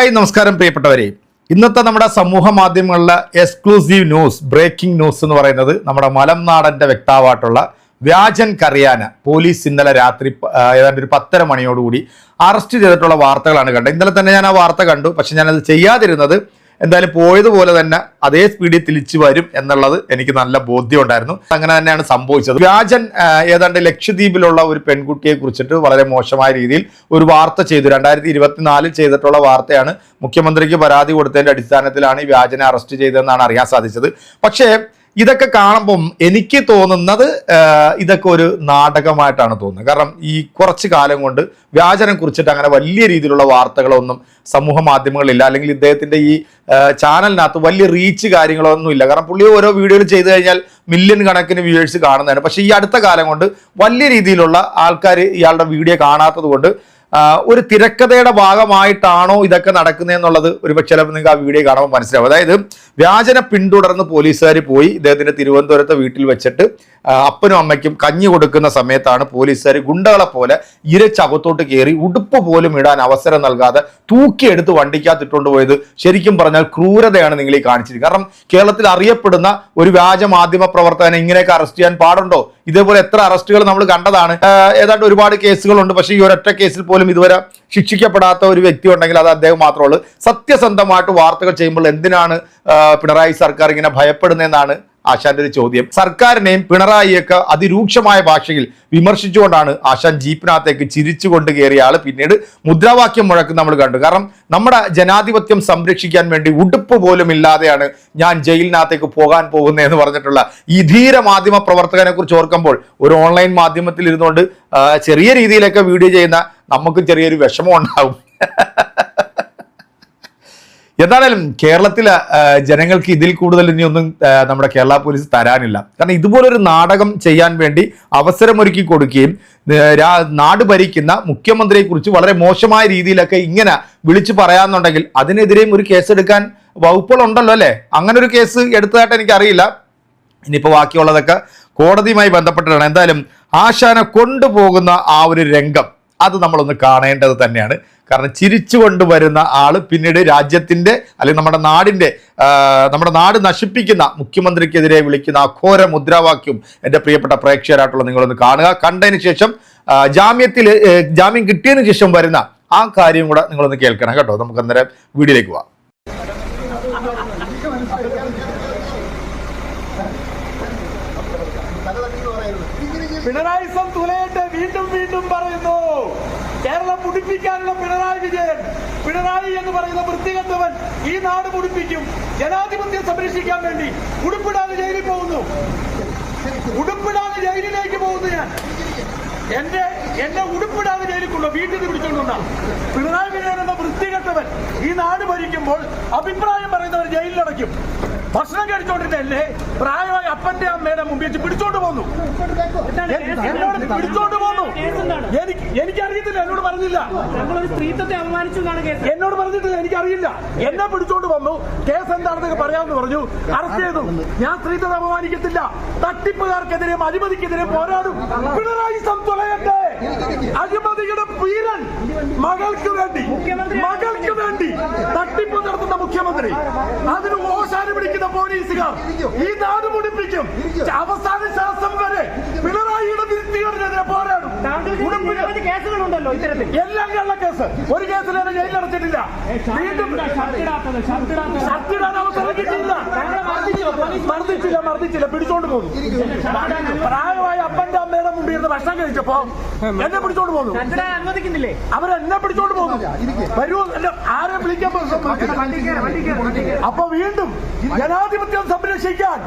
Hi നമസ്കാരം പ്രിയപ്പെട്ടവരെ. ഇന്നത്തെ നമ്മുടെ സമൂഹ മാധ്യമങ്ങളിലെ എക്സ്ക്ലൂസീവ് ന്യൂസ് ബ്രേക്കിംഗ് ന്യൂസ് എന്ന് പറയുന്നത് നമ്മുടെ മലംനാടന്റെ വ്യക്താവായിട്ടുള്ള വ്യാജൻ കറിയാന പോലീസ് ഇന്നലെ രാത്രി ഏതാണ്ട് ഒരു പത്തര മണിയോടുകൂടി അറസ്റ്റ് ചെയ്തിട്ടുള്ള വാർത്തകളാണ് കണ്ടത്. ഇന്നലെ തന്നെ ഞാൻ ആ വാർത്ത കണ്ടു. പക്ഷെ ഞാനത് ചെയ്യാതിരുന്നത് എന്തായാലും പോയതുപോലെ തന്നെ അതേ സ്പീഡിൽ തിരിച്ചു വരും എന്നുള്ളത് എനിക്ക് നല്ല ബോധ്യം ഉണ്ടായിരുന്നു. അങ്ങനെ തന്നെയാണ് സംഭവിച്ചത്. വ്യാജൻ ഏതാണ്ട് ലക്ഷദ്വീപിലുള്ള ഒരു പെൺകുട്ടിയെ കുറിച്ചിട്ട് വളരെ മോശമായ രീതിയിൽ ഒരു വാർത്ത ചെയ്തു. രണ്ടായിരത്തി ഇരുപത്തിനാലിൽ ചെയ്തിട്ടുള്ള വാർത്തയാണ് മുഖ്യമന്ത്രിക്ക് പരാതി കൊടുത്തതിന്റെ അടിസ്ഥാനത്തിലാണ് ഈ വ്യാജനെ അറസ്റ്റ് ചെയ്തതെന്നാണ് അറിയാൻ സാധിച്ചത്. പക്ഷേ ഇതൊക്കെ കാണുമ്പം എനിക്ക് തോന്നുന്നത് ഇതൊക്കെ ഒരു നാടകമായിട്ടാണ് തോന്നുന്നത്. കാരണം ഈ കുറച്ച് കാലം കൊണ്ട് വ്യാജനം കുറിച്ചിട്ട് അങ്ങനെ വലിയ രീതിയിലുള്ള വാർത്തകളൊന്നും സമൂഹ മാധ്യമങ്ങളില്ല അല്ലെങ്കിൽ ഇദ്ദേഹത്തിന്റെ ഈ ചാനലിനകത്ത് വലിയ റീച്ച് കാര്യങ്ങളൊന്നും ഇല്ല. കാരണം പുള്ളി ഓരോ വീഡിയോയിൽ ചെയ്തു കഴിഞ്ഞാൽ മില്യൺ കണക്കിന് വ്യൂവേഴ്സ് കാണുന്നതാണ്. പക്ഷേ ഈ അടുത്ത കാലം കൊണ്ട് വലിയ രീതിയിലുള്ള ആൾക്കാർ ഇയാളുടെ വീഡിയോ കാണാത്തത് ഒരു തിരക്കഥയുടെ ഭാഗമായിട്ടാണോ ഇതൊക്കെ നടക്കുന്നതെന്നുള്ളത് ഒരു പക്ഷേ ചിലപ്പോൾ നിങ്ങൾക്ക് ആ വീഡിയോ കാണുമ്പോൾ മനസ്സിലാവും. അതായത് വ്യാജനെ പിന്തുടർന്ന് പോലീസുകാർ പോയി ഇദ്ദേഹത്തിന്റെ തിരുവനന്തപുരത്തെ വീട്ടിൽ വെച്ചിട്ട് അപ്പനും അമ്മയ്ക്കും കഞ്ഞി കൊടുക്കുന്ന സമയത്താണ് പോലീസുകാർ ഗുണ്ടകളെ പോലെ ഇരച്ചകത്തോട്ട് കയറി ഉടുപ്പ് പോലും ഇടാൻ അവസരം നൽകാതെ തൂക്കിയെടുത്ത് വണ്ടിക്കകത്ത് ഇട്ടുകൊണ്ട് പോയത്. ശരിക്കും പറഞ്ഞാൽ ക്രൂരതയാണ് നിങ്ങൾ ഈ കാണിച്ചിരിക്കുന്നത്. കാരണം കേരളത്തിൽ അറിയപ്പെടുന്ന ഒരു വ്യാജ മാധ്യമ പ്രവർത്തകനെ ഇങ്ങനെയൊക്കെ അറസ്റ്റ് ചെയ്യാൻ പാടുണ്ടോ? ഇതേപോലെ എത്ര അറസ്റ്റുകൾ നമ്മൾ കണ്ടതാണ്. ഏതാണ്ട് ഒരുപാട് കേസുകളുണ്ട്. പക്ഷേ ഈ ഒരൊറ്റ കേസിൽ പോലും ഇതുവരെ ശിക്ഷിക്കപ്പെടാത്ത ഒരു വ്യക്തി ഉണ്ടെങ്കിൽ അത് അദ്ദേഹം മാത്രമേ ഉള്ളൂ. സത്യസന്ധമായിട്ട് വാർത്തകൾ ചെയ്യുമ്പോൾ എന്തിനാണ് പിണറായി സർക്കാർ ഇങ്ങനെ ഭയപ്പെടുന്നതെന്നാണ് ആശാന്റെ ഒരു ചോദ്യം. സർക്കാരിനെയും പിണറായിയൊക്കെ അതിരൂക്ഷമായ ഭാഷയിൽ വിമർശിച്ചുകൊണ്ടാണ് ആശാൻ ജീപ്പിനകത്തേക്ക് ചിരിച്ചുകൊണ്ട് കയറിയ ആൾ പിന്നീട് മുദ്രാവാക്യം മുഴക്കം നമ്മൾ കണ്ടു. കാരണം നമ്മുടെ ജനാധിപത്യം സംരക്ഷിക്കാൻ വേണ്ടി ഉടുപ്പ് പോലും ഇല്ലാതെയാണ് ഞാൻ ജയിലിനകത്തേക്ക് പോകാൻ പോകുന്നത് എന്ന് പറഞ്ഞിട്ടുള്ള ഈ ധീര മാധ്യമ പ്രവർത്തകനെ കുറിച്ച് ഓർക്കുമ്പോൾ ഒരു ഓൺലൈൻ മാധ്യമത്തിൽ ഇരുന്നുകൊണ്ട് ചെറിയ രീതിയിലൊക്കെ വീഡിയോ ചെയ്യുന്ന നമുക്ക് ചെറിയൊരു വിഷമം ഉണ്ടാവും. എന്തായാലും കേരളത്തിലെ ജനങ്ങൾക്ക് ഇതിൽ കൂടുതൽ ഇനിയൊന്നും ആ, നമ്മുടെ കേരള പോലീസ് തരാനില്ല. കാരണം ഇതുപോലൊരു നാടകം ചെയ്യാൻ വേണ്ടി അവസരമൊരുക്കി കൊടുക്കുകയും നാട് ഭരിക്കുന്ന മുഖ്യമന്ത്രിയെ കുറിച്ച് വളരെ മോശമായ രീതിയിലൊക്കെ ഇങ്ങനെ വിളിച്ചു പറയാമെന്നുണ്ടെങ്കിൽ അതിനെതിരെയും ഒരു കേസെടുക്കാൻ വകുപ്പുകളുണ്ടല്ലോ അല്ലേ? അങ്ങനെ ഒരു കേസ് എടുത്തതായിട്ട് എനിക്കറിയില്ല. ഇനിയിപ്പോൾ ബാക്കിയുള്ളതൊക്കെ കോടതിയുമായി ബന്ധപ്പെട്ടിട്ടാണ്. എന്തായാലും ആശാനെ കൊണ്ടുപോകുന്ന ആ ഒരു രംഗം അത് നമ്മളൊന്ന് കാണേണ്ടത് തന്നെയാണ്. കാരണം ചിരിച്ചു കൊണ്ടുവരുന്ന ആൾ പിന്നീട് രാജ്യത്തിന്റെ അല്ലെങ്കിൽ നമ്മുടെ നാടിന്റെ നമ്മുടെ നാട് നശിപ്പിക്കുന്ന മുഖ്യമന്ത്രിക്കെതിരെ വിളിക്കുന്ന അഘോര മുദ്രാവാക്യം എന്റെ പ്രിയപ്പെട്ട പ്രേക്ഷകരായിട്ടുള്ള നിങ്ങളൊന്ന് കാണുക. കണ്ടതിന് ശേഷം ജാമ്യത്തിൽ ജാമ്യം കിട്ടിയതിന് ശേഷം വരുന്ന ആ കാര്യം കൂടെ നിങ്ങളൊന്ന് കേൾക്കണം കേട്ടോ. നമുക്ക് അന്നേരം വീഡിയോയിലേക്ക് പോവാം. പിണറായിസം തുലയട്ടെ വീണ്ടും വീണ്ടും പറയുന്നു. കേരളം മുടിപ്പിക്കാനുള്ള പിണറായി വിജയൻ. പിണറായി എന്ന് പറയുന്ന വൃത്തികെട്ടവൻ ഈ നാട് മുടിപ്പിക്കും. ജനാധിപത്യം സംരക്ഷിക്കാൻ വേണ്ടി ഉടുപ്പിടാതെ ജയിലിൽ പോകുന്നു. ഉടുപ്പിടാതെ ജയിലിലേക്ക് പോകുന്നു ഞാൻ. എന്റെ എന്റെ ഉടുപ്പിടാതെ ജയിലിക്കുള്ളൂ വീട്ടിൽ നിന്ന് പിണറായി വിജയൻ എന്ന വൃത്തികെട്ടവൻ ഈ നാട് ഭരിക്കുമ്പോൾ അഭിപ്രായം പറയുന്നവർ ജയിലിലടയ്ക്കും. ഭക്ഷണം കഴിച്ചോണ്ടിരുന്നല്ലേ പ്രായമായ അപ്പന്റെ അമ്മയുടെ മുമ്പിൽ വെച്ച് പിടിച്ചോണ്ട് പോന്നു. എന്നോട് പിടിച്ചോണ്ട് പോന്നു. എനിക്ക് എനിക്കറിയത്തില്ല എന്നോട് പറഞ്ഞില്ല. സ്ത്രീത്വത്തെ അപമാനിച്ചു എന്നോട് പറഞ്ഞിട്ടില്ല എനിക്കറിയില്ല. എന്നെ പിടിച്ചോണ്ട് വന്നു. കേസ് എന്താണെന്നൊക്കെ പറയാമെന്ന് പറഞ്ഞു. അറസ്റ്റ് ചെയ്തു. ഞാൻ സ്ത്രീത്വത്തെ അപമാനിക്കത്തില്ല. തട്ടിപ്പുകാർക്കെതിരെയും അഴിമതിക്കെതിരെയും പോരാടും. പിണറായി സംതുലയട്ടെ അഴിമതിയുടെ വീരൻ മകൾക്ക് വേണ്ടി മകൾക്ക് വേണ്ടി തട്ടിപ്പ് നടത്തുന്ന മുഖ്യമന്ത്രി. അതിന് ഓശാന് പിടിക്കുന്ന പോലീസുകാർ ഈ നാട് മുടിപ്പിക്കും. അവസാന ശ്വാസം വരെ പിണറായിയുടെ വിരുത്തികൾക്കെതിരെ പോരാടും. കേസുകളുണ്ടല്ലോ ഇത്തരത്തിൽ. എല്ലാം കള്ള കേസ്. ഒരു കേസിൽ എന്നെ ജയിലടച്ചിട്ടില്ല വീണ്ടും ഷർട്ടിടാത്തത് ഷർട്ടിടാത്തത് ഷർട്ടിടാൻ അവസരം കിട്ടിയില്ല. മർദ്ദിച്ചില്ല മർദ്ദിച്ചില്ല. പിടിച്ചോണ്ട് പോകും. പ്രായമായ അപ്പന്റെ അമ്മയുടെ മുമ്പിൽ ഇരുന്ന് ഭക്ഷണം കഴിച്ചപ്പോ എന്നെ? പിടിച്ചോണ്ട് പോകുന്നു അനുവദിക്കുന്നില്ലേ? അവരെന്നെ പിടിച്ചോണ്ട് പോകുന്നു വരൂ എന്നെ ആരെ വിളിക്കാൻ? അപ്പൊ വീണ്ടും ജനാധിപത്യം സംരക്ഷിക്കാൻ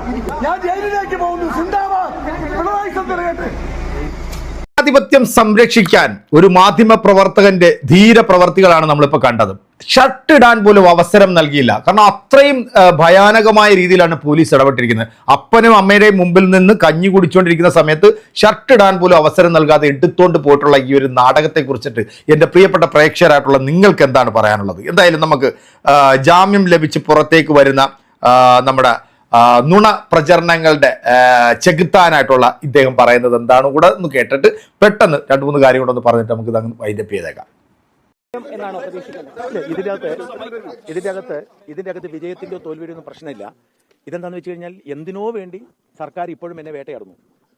ഞാൻ ജയിലിലേക്ക് പോകുന്നു. സിന്ദാബാദ് പിണറായി സന്ദ്രകട്ടെ ജനാധിപത്യം സംരക്ഷിക്കാൻ ഒരു മാധ്യമ പ്രവർത്തകന്റെ ധീര പ്രവർത്തികളാണ് നമ്മളിപ്പോൾ കണ്ടത്. ഷർട്ട് ഇടാൻ പോലും അവസരം നൽകിയില്ല. കാരണം അത്രയും ഭയാനകമായ രീതിയിലാണ് പോലീസ് ഇടപെട്ടിരിക്കുന്നത്. അപ്പനും അമ്മയുടെയും മുമ്പിൽ നിന്ന് കഞ്ഞി കുടിച്ചുകൊണ്ടിരിക്കുന്ന സമയത്ത് ഷർട്ട് ഇടാൻ പോലും അവസരം നൽകാതെ എടുത്തുകൊണ്ട് പോയിട്ടുള്ള ഈ ഒരു നാടകത്തെ കുറിച്ചിട്ട് എന്റെ പ്രിയപ്പെട്ട പ്രേക്ഷകരായിട്ടുള്ള നിങ്ങൾക്ക് എന്താണ് പറയാനുള്ളത്? എന്തായാലും നമുക്ക് ജാമ്യം ലഭിച്ച് പുറത്തേക്ക് വരുന്ന നമ്മുടെ നുണ പ്രചരണങ്ങളുടെ ചെകുത്താനായിട്ടുള്ള ഇദ്ദേഹം പറയുന്നത് എന്താണ് കൂടെ ഒന്ന് കേട്ടിട്ട് പെട്ടെന്ന് രണ്ട് മൂന്ന് കാര്യം കൂടെ ഒന്ന് പറഞ്ഞിട്ട് നമുക്ക് ഇതങ്ങ് വൈൻഡപ്പ് ചെയ്തേക്കാം. എന്നാണ് പ്രതീക്ഷിക്കുന്നത്? ഇതിന്റെ അകത്ത് ഇതിന്റെ അകത്ത് വിജയത്തിന്റെ തോൽവിയുടെ ഒന്നും പ്രശ്നമില്ല. ഇതെന്താന്ന് വെച്ച് കഴിഞ്ഞാൽ എന്തിനോ വേണ്ടി സർക്കാർ ഇപ്പോഴും എന്നെ വേട്ടയാടുന്നു.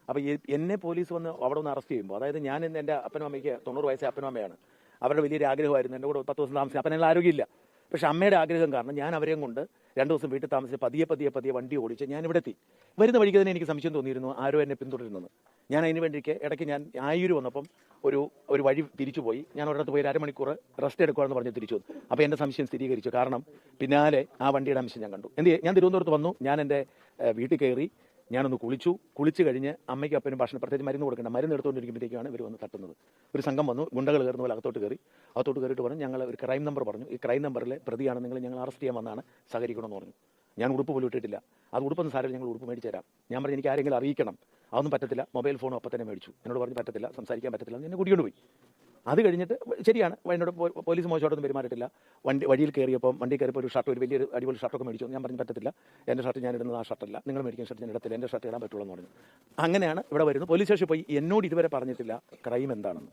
അപ്പൊ ഈ- എന്നെ പോലീസ് വന്ന് അവിടെ ഒന്ന് അറസ്റ്റ് ചെയ്യുമ്പോൾ അതായത് ഞാൻ എന്റെ അപ്പനും അമ്മയ്ക്ക് തൊണ്ണൂറ് വയസ്സേ അപ്പനും അമ്മയാണ് അവരുടെ വലിയൊരു ആഗ്രഹമായിരുന്നു. എന്റെ കൂടെ പത്ത് ദിവസം താമസിച്ചു. അപ്പനെല്ലാം ആരോഗ്യമില്ല. പക്ഷെ അമ്മയുടെ ആഗ്രഹം കാരണം ഞാൻ അവരെയും കൊണ്ട് രണ്ട് ദിവസം വീട്ടിൽ താമസിച്ച് പതിയെ പതിയെ പതിയെ വണ്ടി ഓടിച്ച് ഞാൻ ഇവിടെ എത്തി വരുന്ന വഴിക്ക് തന്നെ എനിക്ക് സംശയം തോന്നിയിരുന്നു ആരോ എന്നെ പിന്തുടരുന്നത് ഞാൻ അതിന് വേണ്ടിക്ക് ഇടയ്ക്ക് ഞാൻ ആയൂര് വന്നപ്പം ഒരു ഒരു വഴി തിരിച്ചു പോയി. ഞാൻ ഒരിടത്ത് പോയി അരമണിക്കൂർ റെസ്റ്റ് എടുക്കുകയെന്ന് പറഞ്ഞ് തിരിച്ചു വന്നു. അപ്പോൾ എന്റെ സംശയം സ്ഥിരീകരിച്ചു. കാരണം പിന്നാലെ ആ വണ്ടിയുടെ അംശം ഞാൻ കണ്ടു. എന്ത് ഞാൻ തിരുവനന്തപുരത്ത് വന്നു. ഞാൻ എന്റെ വീട്ടിൽ കയറി ഞാനൊന്ന് കുളിച്ചു. കുളിച്ച് കഴിഞ്ഞ് അമ്മയ്ക്കും അപ്പനും ഭക്ഷണം പ്രത്യേകിച്ച് മരുന്ന് കൊടുക്കേണ്ട മരുന്ന് എടുത്തുകൊണ്ടിരിക്കുമ്പോഴത്തേക്കാണ് ഇവർ വന്ന് തട്ടുന്നത്. ഒരു സംഘം വന്നു ഗുണ്ടകൾ കയറുന്ന പോലെ അകത്തോട്ട് കയറി. അകത്തോട്ട് കയറിയിട്ട് പറഞ്ഞു ഞങ്ങൾ ഒരു ക്രൈം നമ്പർ പറഞ്ഞു. ഈ ക്രൈം നമ്പറിലെ പ്രതിയാണ് നിങ്ങൾ ഞങ്ങൾ അറസ്റ്റ് ചെയ്യാൻ വന്നാണ് സഹകരിക്കണമെന്ന് പറഞ്ഞു. ഞാൻ ഉടുപ്പ് പോലും ഇട്ടിട്ടില്ല. അത് ഉടുപ്പൊന്നും സാരമില്ല ഞങ്ങൾ ഉടുപ്പ് മേടിച്ചു തരാം. ഞാൻ പറഞ്ഞു എനിക്ക് ആരെങ്കിലും അറിയിക്കണം. അതൊന്നും പറ്റത്തില്ല. മൊബൈൽ ഫോണും അപ്പം തന്നെ മേടിച്ചു. എന്നോട് പറഞ്ഞു പറ്റത്തില്ല സംസാരിക്കാൻ പറ്റത്തില്ല. എന്ന് കൂട്ടിക്കൊണ്ട് പോയി. അത് കഴിഞ്ഞിട്ട് ശരിയാണ് എന്നോട് പോലീസ് മോശമായിട്ടൊന്നും പെരുമാറിയിട്ടില്ല. വണ്ടി വഴിയിൽ കയറിയപ്പോൾ വണ്ടി കയറിയപ്പോൾ ഒരു ഷർട്ട് ഒരു വലിയൊരു അടിപൊളി ഷർട്ടൊക്കെ മേടിച്ചു. ഞാൻ പറഞ്ഞു പറ്റത്തില്ല. എന്റെ ഷർട്ട് ഞാൻ ഇടുന്നത് ആ ഷർട്ടല്ല. നിങ്ങൾ മേടിക്കുന്ന ഷർട്ട് ഞാൻ ഇടത്തില്ല. എന്റെ ഷർട്ട് ഇടാൻ പറ്റുള്ളൂ എന്ന് പറഞ്ഞു. അങ്ങനെയാണ് ഇവിടെ വരുന്നത്. പോലീസ് സ്റ്റേഷൻ പോയി എന്നോട് ഇതുവരെ പറഞ്ഞിട്ടില്ല ക്രൈം എന്താണെന്ന്.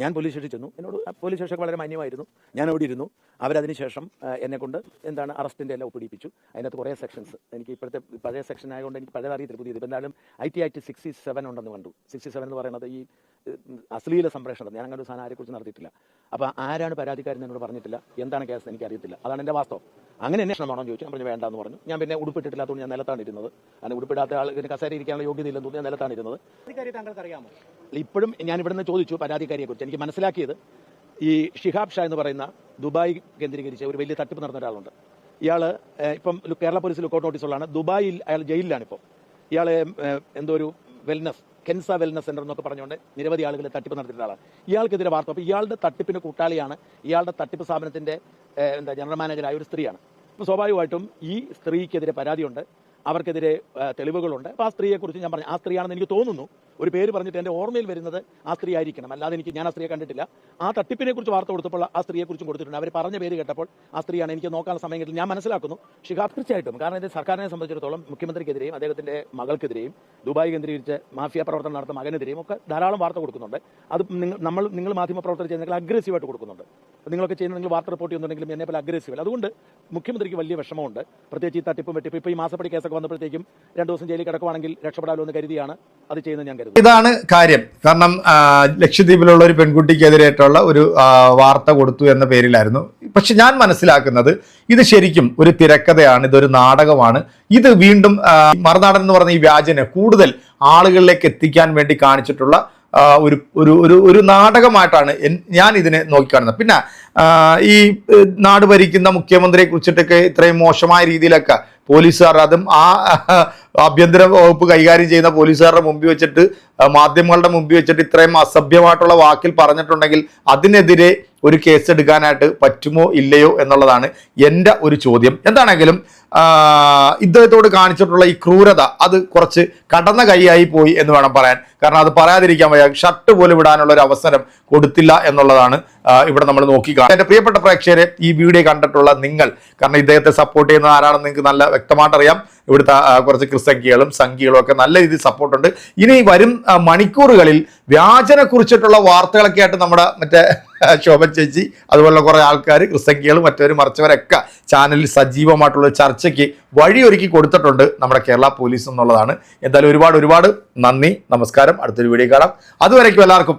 ഞാൻ പോലീസ് സ്റ്റേഷനിൽ ചെന്നു. എന്നോട് പോലീസ് സ്റ്റേഷൻ വളരെ മാന്യമായിരുന്നു. ഞാൻ അവിടെ ഇരുന്നു. അവരതിന് ശേഷം എന്നെക്കൊണ്ട് എന്നെ കൊണ്ട് എന്താണ് അറസ്റ്റിന്റെ എല്ലാം ഒപ്പിടിപ്പിച്ചു. അതിനകത്ത് കുറേ സെക്ഷൻസ് എനിക്ക് ഇപ്പോഴത്തെ പഴയ സെക്ഷൻ ആയതുകൊണ്ട് എനിക്ക് പഴയ അറിയത്തില്ല പുതിയത്. ഇപ്പം എന്തായാലും I T act sixty seven ഉണ്ടെന്ന് കണ്ടു. സിക്സ്റ്റി സെവൻ എന്ന് പറയുന്നത് ഈ അശ്ലീല സംപ്രേഷണം. ഞാൻ അങ്ങനെ ഒരു സാധനം ആരെക്കുറിച്ച് നടത്തിയിട്ടില്ല. അപ്പോൾ ആരാണ് പരാതിക്കാരൻ എന്നോട് പറഞ്ഞിട്ടില്ല. എന്താണ് കേസ് എനിക്ക് അറിയത്തില്ല അതാണ് എന്റെ വാസ്തവം. അങ്ങനെ അന്വേഷണം വേണമെന്ന് ചോദിച്ചു. ഞാൻ പറഞ്ഞു വേണ്ടെന്ന് പറഞ്ഞു. ഞാൻ പിന്നെ ഉടുപ്പിട്ടിട്ടില്ലാത്തതുകൊണ്ട് ഞാൻ നിലത്താണ് ഇരുന്നത്. അങ്ങനെ ഉടുപ്പിടാത്ത ആൾ ഇതിന് കസേര ഇരിക്കാനുള്ള യോഗ്യത ഇല്ലെന്ന് തോന്നി ഞാൻ നിലത്താണ് ഇരുന്നത്. ഇപ്പോഴും ഞാൻ ഇവിടുന്ന് ചോദിച്ചു പരാതിക്കാരിയെ കുറിച്ച് എനിക്ക് മനസ്സിലാക്കിയത് ഈ ഷിഹാബ് ഷാ എന്ന് പറയുന്ന ദുബായ് കേന്ദ്രീകരിച്ച് ഒരു വലിയ തട്ടിപ്പ് നടന്ന ഒരാളുണ്ട്. ഇയാൾ ഇപ്പം കേരള പോലീസ് ലുക്കൗട്ട് നോട്ടീസുള്ളതാണ് ദുബായിൽ അയാൾ ജയിലിലാണ് ഇപ്പോൾ ഇയാൾ എന്തോ ഒരു വെൽനസ് കെൻസ വെൽനസ് സെന്റർ എന്നൊക്കെ പറഞ്ഞുകൊണ്ട് നിരവധി ആളുകളെ തട്ടിപ്പ് നടത്തിയിട്ടുള്ള ആളാണ്. ഇയാൾക്കെതിരെ വാർത്ത. അപ്പോൾ ഇയാളുടെ തട്ടിപ്പിന് കൂട്ടാളിയാണ് ഇയാളുടെ തട്ടിപ്പ് സ്ഥാപനത്തിന്റെ എന്താ ജനറൽ മാനേജറായ ഒരു സ്ത്രീയാണ്. അപ്പോൾ സ്വാഭാവികമായിട്ടും ഈ സ്ത്രീക്കെതിരെ പരാതിയുണ്ട്. അവർക്കെതിരെ തെളിവുകളുണ്ട്. അപ്പോൾ ആ സ്ത്രീയെക്കുറിച്ച് ഞാൻ പറഞ്ഞു ആ സ്ത്രീയാണെന്ന് എനിക്ക് തോന്നുന്നു. ഒരു പേര് പറഞ്ഞിട്ട് എന്റെ ഓർമ്മയിൽ വരുന്നത് ആ സ്ത്രീ ആയിരിക്കണം അല്ലാതെ എനിക്ക് ഞാൻ ആ സ്ത്രീയെ കണ്ടിട്ടില്ല. ആ തട്ടിപ്പിനെ കുറിച്ച് വാർത്ത കൊടുത്തപ്പോൾ ആ സ്ത്രീയെക്കുറിച്ചും കൊടുത്തിട്ടുണ്ട്. അവർ പറഞ്ഞ പേര് കേട്ടപ്പോൾ ആ സ്ത്രീയാണ് എനിക്ക് നോക്കാൻ സമയം കിട്ടില്ല ഞാൻ മനസ്സിലാക്കുന്നു. ഷിഹാബ് തീർച്ചയായിട്ടും. കാരണം ഇത് സർക്കാരിനെ സംബന്ധിച്ചിടത്തോളം മുഖ്യമന്ത്രിക്കെതിരെയും അദ്ദേഹത്തിന്റെ മകൾക്കെതിരെയും ദുബായ് കേന്ദ്രീകരിച്ച് മാഫിയ പ്രവർത്തനം നടത്തുന്ന മകനെതിരെയും ഒക്കെ ധാരാളം വാർത്ത കൊടുക്കുന്നുണ്ട്. അത് നിങ്ങൾ നമ്മൾ നിങ്ങൾ മാധ്യമ പ്രവർത്തനം ചെയ്യുന്നെങ്കിൽ അഗ്രസീവായിട്ട് കൊടുക്കുന്നുണ്ട്. നിങ്ങളൊക്കെ ചെയ്യുന്ന നിങ്ങൾ വാർത്ത റിപ്പോർട്ട് ചെയ്യുന്നുണ്ടെങ്കിലും എന്നെ പോലെ അഗ്രസീവ് അതുകൊണ്ട് മുഖ്യമന്ത്രിക്ക് വലിയ വിഷമമുണ്ട്. പ്രത്യേകിച്ച് ഈ തട്ടിപ്പും വെട്ടിപ്പ്. ഇപ്പോൾ ഈ മാസപ്പടി കേസൊക്കെ വന്നപ്പോഴത്തേക്കും രണ്ടു ദിവസം ജയിലിൽ കിടക്കുവാണെങ്കിൽ രക്ഷപ്പെടാമല്ലോ എന്ന് കരുതിയാണ് അത് ചെയ്യുന്നത് ഞാൻ കരുതുന്നു. ഇതാണ് കാര്യം. കാരണം ലക്ഷദ്വീപിലുള്ള ഒരു പെൺകുട്ടിക്കെതിരായിട്ടുള്ള ഒരു വാർത്ത കൊടുത്തു എന്ന പേരിലായിരുന്നു. പക്ഷെ ഞാൻ മനസ്സിലാക്കുന്നത് ഇത് ശരിക്കും ഒരു തിരക്കഥയാണ് ഇതൊരു നാടകമാണ്. ഇത് വീണ്ടും മറുനാടൻ എന്ന് പറഞ്ഞ ഈ വ്യാജനെ കൂടുതൽ ആളുകളിലേക്ക് എത്തിക്കാൻ വേണ്ടി കാണിച്ചിട്ടുള്ള ഒരു ഒരു ഒരു ഒരു നാടകമായിട്ടാണ് ഞാൻ ഇതിനെ നോക്കിക്കാണുന്നത് പിന്നെ ഈ നാട് ഭരിക്കുന്ന മുഖ്യമന്ത്രിയെ കുറിച്ചിട്ടൊക്കെ ഇത്രയും മോശമായ രീതിയിലൊക്കെ പോലീസുകാർ അതും ആ ആഭ്യന്തര വകുപ്പ് കൈകാര്യം ചെയ്യുന്ന പോലീസുകാരുടെ മുമ്പിൽ വെച്ചിട്ട് മാധ്യമങ്ങളുടെ മുമ്പിൽ വെച്ചിട്ട് ഇത്രയും അസഭ്യമായിട്ടുള്ള വാക്കിൽ പറഞ്ഞിട്ടുണ്ടെങ്കിൽ അതിനെതിരെ ഒരു കേസ് എടുക്കാനായിട്ട് പറ്റുമോ ഇല്ലയോ എന്നുള്ളതാണ് എന്റെ ഒരു ചോദ്യം. എന്താണെങ്കിലും ഇദ്ദേഹത്തോട് കാണിച്ചിട്ടുള്ള ഈ ക്രൂരത അത് കുറച്ച് കടന്ന കൈയായി പോയി എന്ന് വേണം പറയാൻ. കാരണം അത് പറയാതിരിക്കാൻ വയ്യ. ഷർട്ട് പോലും വിടാനുള്ള ഒരു അവസരം കൊടുത്തില്ല എന്നുള്ളതാണ് ഇവിടെ നമ്മൾ നോക്കി കാണുന്നത് എന്റെ പ്രിയപ്പെട്ട പ്രേക്ഷകരെ ഈ വീഡിയോ കണ്ടിട്ടുള്ള നിങ്ങൾ കാരണം ഇദ്ദേഹത്തെ സപ്പോർട്ട് ചെയ്യുന്ന ആരാണെന്ന് നിങ്ങൾക്ക് നല്ല വ്യക്തമായിട്ട് അറിയാം. ഇവിടുത്തെ കുറച്ച് ക്രിസംഖ്യകളും സംഖ്യകളും ഒക്കെ നല്ല രീതിയിൽ സപ്പോർട്ടുണ്ട് ഇനി വരും മണിക്കൂറുകളിൽ വ്യാജനെ കുറിച്ചിട്ടുള്ള വാർത്തകളൊക്കെ ആയിട്ട് നമ്മുടെ മറ്റേ ശോഭ ചേച്ചി അതുപോലുള്ള കുറേ ആൾക്കാർ ക്രിസംഖ്യകളും മറ്റവരും മറിച്ചവരൊക്കെ ചാനലിൽ സജീവമായിട്ടുള്ള ഒരു ചർച്ചയ്ക്ക് വഴിയൊരുക്കി കൊടുത്തിട്ടുണ്ട് നമ്മുടെ കേരള പോലീസ് എന്നുള്ളതാണ്. എന്തായാലും ഒരുപാട് ഒരുപാട് നന്ദി നമസ്കാരം. അടുത്തൊരു വീഡിയോ കാണാം. അതുവരേക്കും എല്ലാവർക്കും